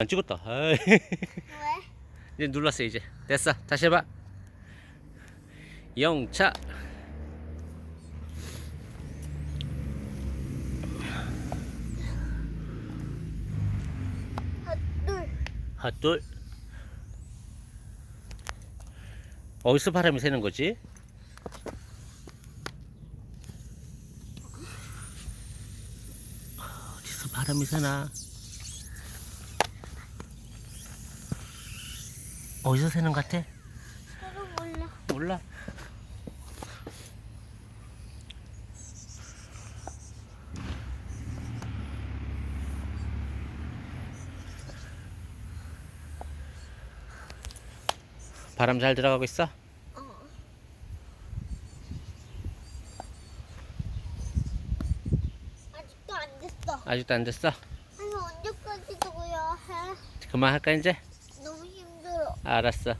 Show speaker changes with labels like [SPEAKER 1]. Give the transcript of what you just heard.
[SPEAKER 1] 안 찍었다. 아이.
[SPEAKER 2] 왜?
[SPEAKER 1] 이제 눌렀어 이제. 됐어. 다시 해봐. 영차.
[SPEAKER 2] 핫둘.
[SPEAKER 1] 핫둘. 어디서 바람이 새는 거지? 어디서 바람이 새나? 어디서 새는 것 같아?
[SPEAKER 2] 나도 몰라.
[SPEAKER 1] 몰라. 바람 잘 들어가고 있어?
[SPEAKER 2] 어. 아직도 안 됐어.
[SPEAKER 1] 아직도 안 됐어?
[SPEAKER 2] 아니 언제까지 저거야 해?
[SPEAKER 1] 그만할까 이제? 알았어.